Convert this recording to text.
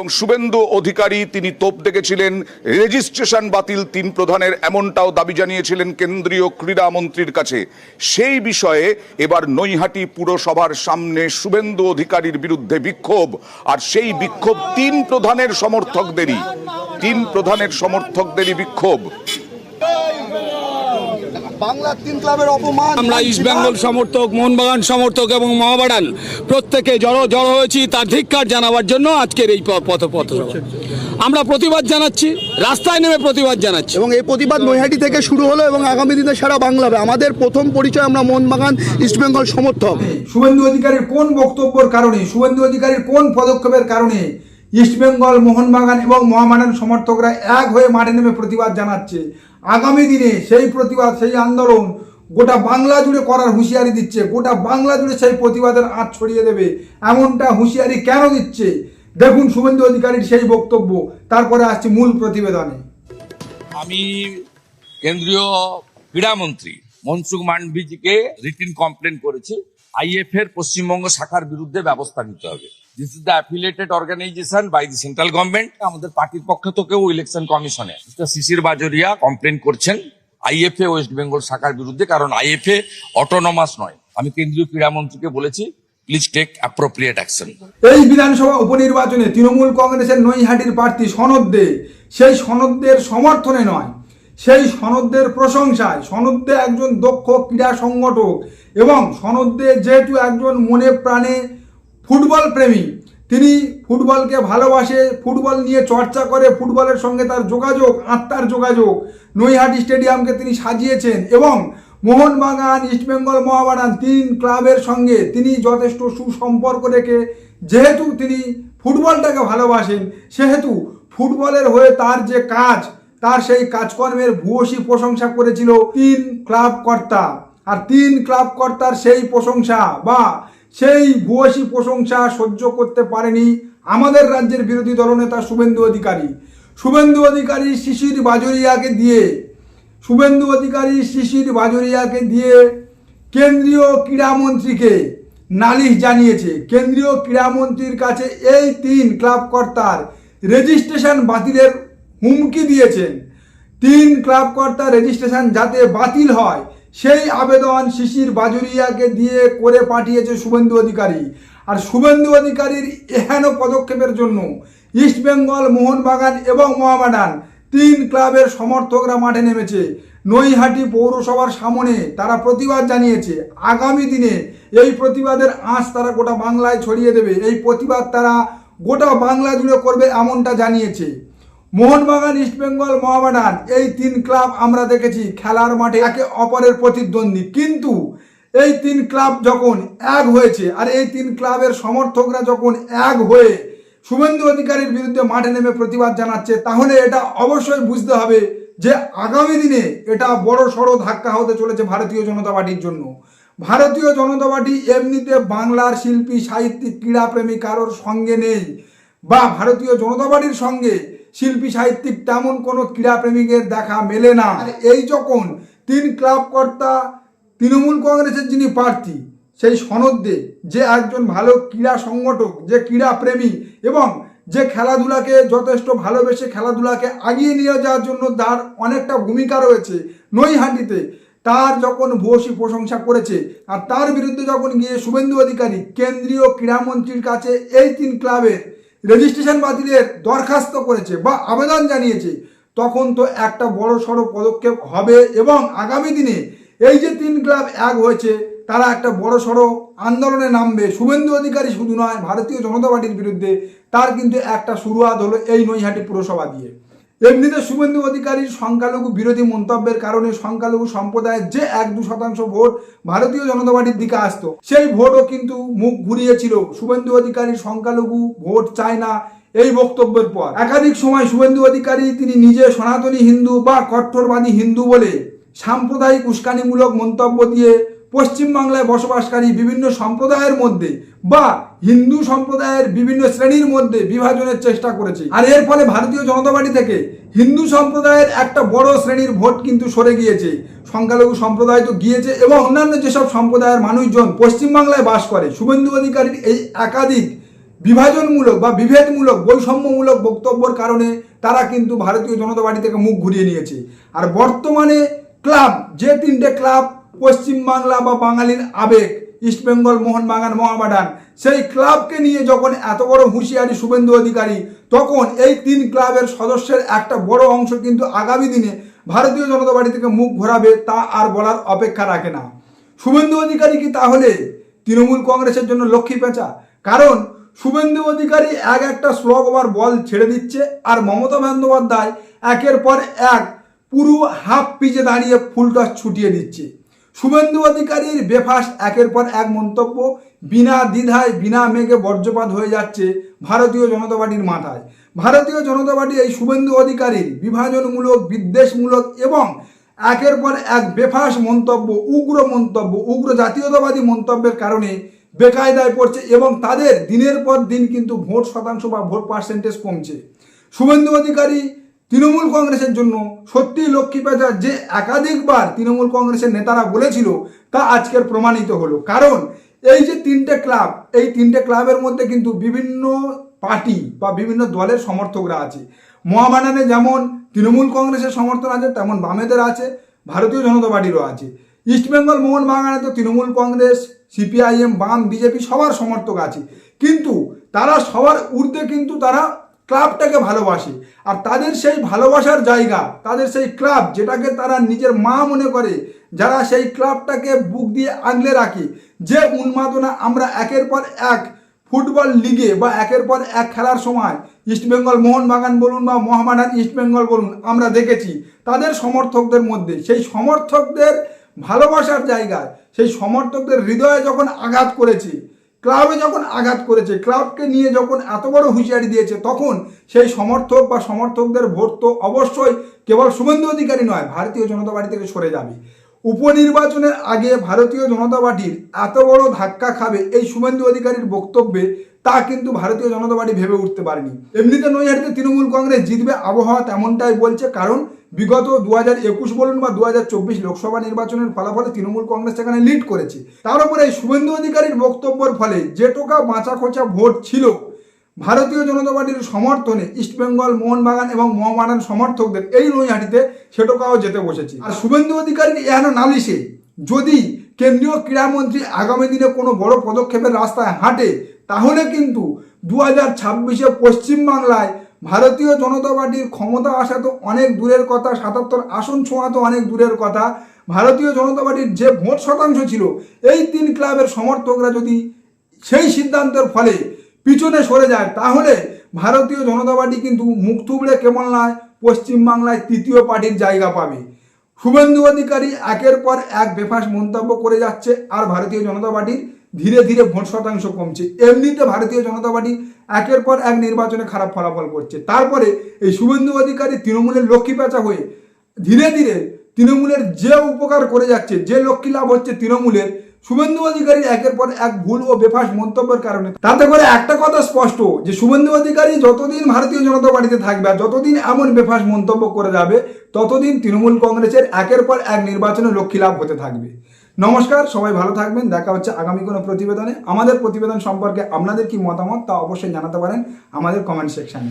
এবং শুভেন্দু অধিকারী তিনি তোপ দেখেছিলেন রেজিস্ট্রেশন বাতিল তিন প্রধানের এমনটাও দাবি জানিয়েছিলেন কেন্দ্রীয় ক্রীড়া মন্ত্রীর কাছে। সেই বিষয়ে এবার নৈহাটি পুরসভার সামনে শুভেন্দু অধিকারীর বিরুদ্ধে বিক্ষোভ। আর সেই বিক্ষোভ তিন প্রধানের সমর্থকদেরই। তিন প্রধানের সমর্থকদেরই বিক্ষোভ। বাংলার তিন ক্লাবের অপমান। আমরা ইস্ট বেঙ্গল সমর্থক মোহনবাগান সমর্থক এবং মহাবাড়ান প্রত্যেকে জড়ো জড়ো হয়েছি তার ধিক্কার জানাবার জন্য আজকের এই পথ পথ আমরা প্রতিবাদ জানাচ্ছি রাস্তায় নেমে প্রতিবাদ জানাচ্ছি। এবং এই প্রতিবাদ নৈহাটি থেকে শুরু হলো এবং আগামী দিনে সারা বাংলাবে আমাদের প্রথম পরিচয় আমরা মোহনবাগান ইস্টবেঙ্গল সমর্থক। শুভেন্দু অধিকারীর কোন বক্তব্যের কারণে শুভেন্দু অধিকারীর কোন পদক্ষেপের কারণে ইস্টবেঙ্গল মোহনবাগান এবং মহামারান সমর্থকরা এক হয়ে মাঠে নেমে প্রতিবাদ জানাচ্ছে। আগামী দিনে সেই প্রতিবাদ, সেই আন্দোলন গোটা বাংলা জুড়ে করার হুঁশিয়ারি দিচ্ছে। গোটা বাংলা জুড়ে সেই প্রতিবাদের আঁচ ছড়িয়ে দেবে। এমনটা হুঁশিয়ারি কেন দিচ্ছে? দেখুন শুভেন্দু অধিকারীর সেই বক্তব্য। তারপরে আসছে মূল প্রতিবেদনে। আমি কেন্দ্রীয় ক্রীড়ামন্ত্রী মনসুখ মান্ডভিজিকে রিটিন কমপ্লেন করেছি। আইএফ এর পশ্চিমবঙ্গ শাখার বিরুদ্ধে ব্যবস্থা নিতে হবে। This is the affiliated organization by the central government আমাদের পার্টির পক্ষ থেকেও ইলেকশন কমিশনে শিশির বাজরিয়া কমপ্লেন করছেন। আইএফএ ওয়েস্ট বেঙ্গল শাখার বিরুদ্ধে, কারণ আইএফএ অটোনমাস নয়। আমি কেন্দ্রীয় ক্রীড়ামন্ত্রীকে বলেছি প্লিজ টেক অ্যাপ্রোপ্রিয়েট অ্যাকশন এই বিধানসভা উপনির্বাচনে তৃণমূল কংগ্রেসের নৈহাটির প্রার্থী সনদ দে। সেই সনদদের সমর্থনে নয়। সেই সনদদের প্রশংসায় সনদে একজন দক্ষ ক্রীড়া সংগঠক এবং সনদে যেহেতু একজন মনে প্রাণে ফুটবল প্রেমী। তিনি ফুটবলকে ভালোবাসে, ফুটবল নিয়ে চর্চা করে, ফুটবলের সঙ্গে তার যোগাযোগ, আত্মার যোগাযোগ। নৈহাটি স্টেডিয়ামকে তিনি সাজিয়েছেন এবং মোহনবাগান ইস্টবেঙ্গল মহাবাগান তিন ক্লাবের সঙ্গে তিনি যথেষ্ট সুসম্পর্ক রেখে, যেহেতু তিনি ফুটবলটাকে ভালোবাসেন, সেহেতু ফুটবলের হয়ে তার যে কাজ, তার সেই কাজকর্মের ভূয়সী প্রশংসা করেছিল তিন ক্লাব কর্তা। আর তিন ক্লাব কর্তার সেই প্রশংসা বা সেই ভূয়সী প্রশংসা সহ্য করতে পারেনি আমাদের রাজ্যের বিরোধী দলনেতা শুভেন্দু অধিকারী। শুভেন্দু অধিকারী শিশির বাজরিয়াকে দিয়ে, শুভেন্দু অধিকারী শিশির বাজরিয়াকে দিয়ে কেন্দ্রীয় ক্রীড়ামন্ত্রীকে নালিশ জানিয়েছে। কেন্দ্রীয় ক্রীড়ামন্ত্রীর কাছে এই তিন ক্লাব কর্তার রেজিস্ট্রেশন বাতিলের হুমকি দিয়েছেন। তিন ক্লাব কর্তার রেজিস্ট্রেশন যাতে বাতিল হয় সেই আবেদন শিশির বাজুরিয়াকে দিয়ে করে পাঠিয়েছে শুভেন্দু অধিকারী। আর শুভেন্দু অধিকারীর এহেন পদক্ষেপের জন্য ইস্টবেঙ্গল মোহনবাগান এবং মহামাডান তিন ক্লাবের সমর্থকরা মাঠে নেমেছে। নৈহাটি পৌরসভার সামনে তারা প্রতিবাদ জানিয়েছে। আগামী দিনে এই প্রতিবাদের আঁচ তারা গোটা বাংলায় ছড়িয়ে দেবে। এই প্রতিবাদ তারা গোটা বাংলা জুড়ে করবে এমনটা জানিয়েছে। মোহনবাগান ইস্টবেঙ্গল মহাবাডান এই তিন ক্লাব আমরা দেখেছি খেলার মাঠে একে অপরের প্রতিদ্বন্দ্বী। কিন্তু এই তিন ক্লাব যখন এক হয়েছে, আর এই তিন ক্লাবের সমর্থকরা যখন এক হয়ে শুভেন্দু অধিকারীর বিরুদ্ধে মাঠে নেমে প্রতিবাদ জানাচ্ছে, তাহলে এটা অবশ্যই বুঝতে হবে যে আগামী দিনে এটা বড় সড়ো ধাক্কা হতে চলেছে ভারতীয় জনতা পার্টির জন্য। ভারতীয় জনতা পার্টি এমনিতে বাংলার শিল্পী, সাহিত্যিক, ক্রীড়াপ্রেমী কারোর সঙ্গে নেই, বা ভারতীয় জনতা পার্টির সঙ্গে শিল্পী সাহিত্যিক তেমন কোনো ক্রীড়াপ্রেমিকের দেখা মেলে না। আর এই যখন তিন ক্লাব কর্তা তৃণমূল কংগ্রেসের যিনি প্রার্থী সেই সনদে যে একজন ভালো ক্রীড়া সংগঠক যে ক্রীড়া প্রেমী এবং যে খেলাধুলাকে যথেষ্ট ভালোবেসে খেলাধুলাকে আগিয়ে নিয়ে যাওয়ার জন্য তার অনেকটা ভূমিকা রয়েছে নৈহাটিতে। তার যখন ভূয়সী প্রশংসা করেছে আর তার বিরুদ্ধে যখন গিয়ে শুভেন্দু অধিকারী কেন্দ্রীয় ক্রীড়ামন্ত্রীর কাছে এই তিন ক্লাবের রেজিস্ট্রেশন বাতিলের দরখাস্ত করেছে বা আবেদন জানিয়েছে, তখন তো একটা বড় সড়ো পদক্ষেপ হবে এবং আগামী দিনে এই যে তিন ক্লাব এক হয়েছে, তারা একটা বড় সড়ো আন্দোলনে নামবে। শুভেন্দু অধিকারী শুধু নয়, ভারতীয় জনতা পার্টির বিরুদ্ধে তার কিন্তু একটা শুরুয়াত হলো এই নৈহাটি পুরসভা দিয়ে। এমনিতে শুভেন্দু অধিকারীর সংখ্যালঘু বিরোধী মন্তব্যের কারণে সংখ্যালঘু সম্প্রদায়ের যে এক দু শতাংশ ভোট ভারতীয় জনতা পার্টির দিকে আসতো, সেই ভোটও কিন্তু মুখ ঘুরিয়েছিল। শুভেন্দু অধিকারীর সংখ্যালঘু ভোট চায় না এই বক্তব্যের পর। একাধিক সময় শুভেন্দু অধিকারী তিনি নিজে সনাতনী হিন্দু বা কট্টরবাদী হিন্দু বলে সাম্প্রদায়িক উস্কানিমূলক মন্তব্য দিয়ে পশ্চিমবাংলায় বসবাসকারী বিভিন্ন সম্প্রদায়ের মধ্যে বা হিন্দু সম্প্রদায়ের বিভিন্ন শ্রেণির মধ্যে বিভাজনের চেষ্টা করেছে। আর এর ফলে ভারতীয় জনতা পার্টি থেকে হিন্দু সম্প্রদায়ের একটা বড় শ্রেণির ভোট কিন্তু সরে গিয়েছে। সংখ্যালঘু সম্প্রদায় তো গিয়েছে এবং অন্যান্য যেসব সম্প্রদায়ের মানুষজন পশ্চিমবাংলায় বাস করে, শুভেন্দু অধিকারীর এই একাধিক বিভাজনমূলক বা বিভেদমূলক, বৈষম্যমূলক বক্তব্যর কারণে তারা কিন্তু ভারতীয় জনতা পার্টি থেকে মুখ ঘুরিয়ে নিয়েছে। আর বর্তমানে ক্লাব, যে তিনটে ক্লাব পশ্চিমবাংলা বা বাঙালির আবেগ ইস্টবেঙ্গল মোহনবাগান মহাবাডান সেই ক্লাবকে নিয়ে যখন এত বড় হুঁশিয়ারি শুভেন্দু অধিকারী, তখন এই তিন ক্লাবের সদস্যের একটা বড় অংশ কিন্তু আগামী দিনে ভারতীয় জনতা পার্টি থেকে মুখ ঘোরাবে তা আর বলার অপেক্ষা রাখে না। শুভেন্দু অধিকারী কি তাহলে তৃণমূল কংগ্রেসের জন্য লক্ষ্মী পেঁচা? কারণ শুভেন্দু অধিকারী এক একটা স্লগ ওভার বল ছেড়ে দিচ্ছে আর মমতা বন্দ্যোপাধ্যায় একের পর এক পুরো হাফ পিচে দাঁড়িয়ে ফুলটস ছুটিয়ে দিচ্ছে। শুভেন্দু অধিকারীর বেফাস একের পর এক মন্তব্য বিনা দ্বিধায়, বিনা মেঘে বর্জ্যপাত হয়ে যাচ্ছে ভারতীয় জনতা পার্টির মাথায়। ভারতীয় জনতা পার্টি এই শুভেন্দু অধিকারীর বিভাজনমূলক, বিদ্বেষমূলক এবং একের পর এক বেফাস মন্তব্য, উগ্র মন্তব্য, উগ্র জাতীয়তাবাদী মন্তব্যের কারণে বেকায়দায় পড়ছে এবং তাদের দিনের পর দিন কিন্তু ভোট শতাংশ বা ভোট পার্সেন্টেজ কমছে। শুভেন্দু অধিকারী তৃণমূল কংগ্রেসের জন্য সত্যি লক্ষ্মী পেঁচা যে একাধিকবার তৃণমূল কংগ্রেসের নেতারা বলেছিল, তা আজকের প্রমাণিত হলো। কারণ এই যে তিনটে ক্লাব, এই তিনটে ক্লাবের মধ্যে কিন্তু বিভিন্ন পার্টি বা বিভিন্ন দলের সমর্থকরা আছে। মহামানানে যেমন তৃণমূল কংগ্রেসের সমর্থন আছে, তেমন বামেদের আছে, ভারতীয় জনতা পার্টিরও আছে। ইস্টবেঙ্গল মোহনবাগানে তো তৃণমূল কংগ্রেস, সিপিআইএম, বাম, বিজেপি সবার সমর্থক আছে। কিন্তু তারা সবার ঊর্ধ্বে কিন্তু তারা ক্লাবটাকে ভালোবাসে। আর তাদের সেই ভালোবাসার জায়গা, তাদের সেই ক্লাব যেটাকে তারা নিজের মা মনে করে, যারা সেই ক্লাবটাকে বুক দিয়ে আগলে রাখে, যে উন্মাদনা আমরা একের পর এক ফুটবল লিগে বা একের পর এক খেলার সময় ইস্টবেঙ্গল মোহনবাগান বলুন বা মোহামেডান ইস্টবেঙ্গল বলুন, আমরা দেখেছি, তাদের সমর্থকদের মধ্যে, সেই সমর্থকদের ভালোবাসার জায়গায়, সেই সমর্থকদের হৃদয়ে যখন আঘাত করেছে ক্লাবে যখন আঘাত করেছে, ক্লাবকে নিয়ে যখন এত বড় হুঁশিয়ারি দিয়েছে, তখন সেই সমর্থক বা সমর্থকদের ভোট তো অবশ্যই কেবল শুভেন্দু অধিকারী নয়, ভারতীয় জনতা পার্টি থেকে সরে যাবে। উপনির্বাচনের আগে ভারতীয় জনতা পার্টির এত বড় ধাক্কা খাবে এই শুভেন্দু অধিকারীর বক্তব্যে, তা কিন্তু ভারতীয় জনতা পার্টি ভেবে উঠতে পারেনি। এমনিতে নৈহাটিতে তৃণমূল কংগ্রেস জিতবে, আবহাওয়া তেমনটাই বলছে, কারণ বিগত দু হাজার একুশ বলুন বা দু হাজার চব্বিশ লোকসভা নির্বাচনের ফলাফলে তৃণমূল কংগ্রেস সেখানে লিড করেছে। তার উপরে এই শুভেন্দু অধিকারীর বক্তব্যের ফলে যে টোকা বাঁচা খোঁচা ভোট ছিল ভারতীয় জনতা পার্টির সমর্থনে ইস্টবেঙ্গল মোহনবাগান এবং মোহামেডান সমর্থকদের এই নৈহাটিতে সেটোকাও যেতে বসেছে। আর শুভেন্দু অধিকারীর এহেন নালিশে, যদি কেন্দ্রীয় ক্রীড়ামন্ত্রী আগামী দিনে কোনো বড় পদক্ষেপের রাস্তায় হাঁটে, তাহলে কিন্তু দু হাজার ছাব্বিশে পশ্চিমবাংলায় ভারতীয় জনতা পার্টির ক্ষমতা আসা তো অনেক দূরের কথা, সাতাত্তর আসন ছোঁয়া তো অনেক দূরের কথা। ভারতীয় জনতা পার্টির যে ভোট শতাংশ ছিল, এই তিন ক্লাবের সমর্থকরা যদি সেই সিদ্ধান্তের ফলে পিছনে সরে যায়। তাহলে ভারতীয় জনতা পার্টি কিন্তু মুখ থুবড়ে কেমন নয় পশ্চিমবাংলায় তৃতীয় পার্টির জায়গা পাবে। শুভেন্দু অধিকারী একের পর এক বেফাস মন্তব্য করে যাচ্ছে আর ভারতীয় জনতা পার্টির ধীরে ধীরে ভোট শতাংশ কমছে। এমনিতে ভারতীয় জনতা পার্টি একের পর এক নির্বাচনে খারাপ ফলাফল করছে। তারপরে এই শুভেন্দু অধিকারী তৃণমূলের লক্ষ্মী পেঁচা হয়ে ধীরে ধীরে তৃণমূলের যে উপকার করে যাচ্ছে, যে লক্ষ্মী লাভ হচ্ছে তৃণমূলের শুভেন্দু অধিকারী একের পর এক ভুল ও বেফাস মন্তব্যের কারণে। তাতে করে একটা কথা স্পষ্ট, যে শুভেন্দু অধিকারী যতদিন ভারতীয় জনতা পার্টিতে থাকবে যতদিন এমন বেফাস মন্তব্য করে যাবে, ততদিন তৃণমূল কংগ্রেসের একের পর এক নির্বাচনে লক্ষ্মী লাভ হতে থাকবে। নমস্কার, সবাই ভালো থাকবেন, দেখা হচ্ছে আগামী কোনো প্রতিবেদনে। আমাদের প্রতিবেদন সম্পর্কে আপনাদের কি মতামত তা অবশ্যই জানাতে পারেন আমাদের কমেন্ট সেকশানে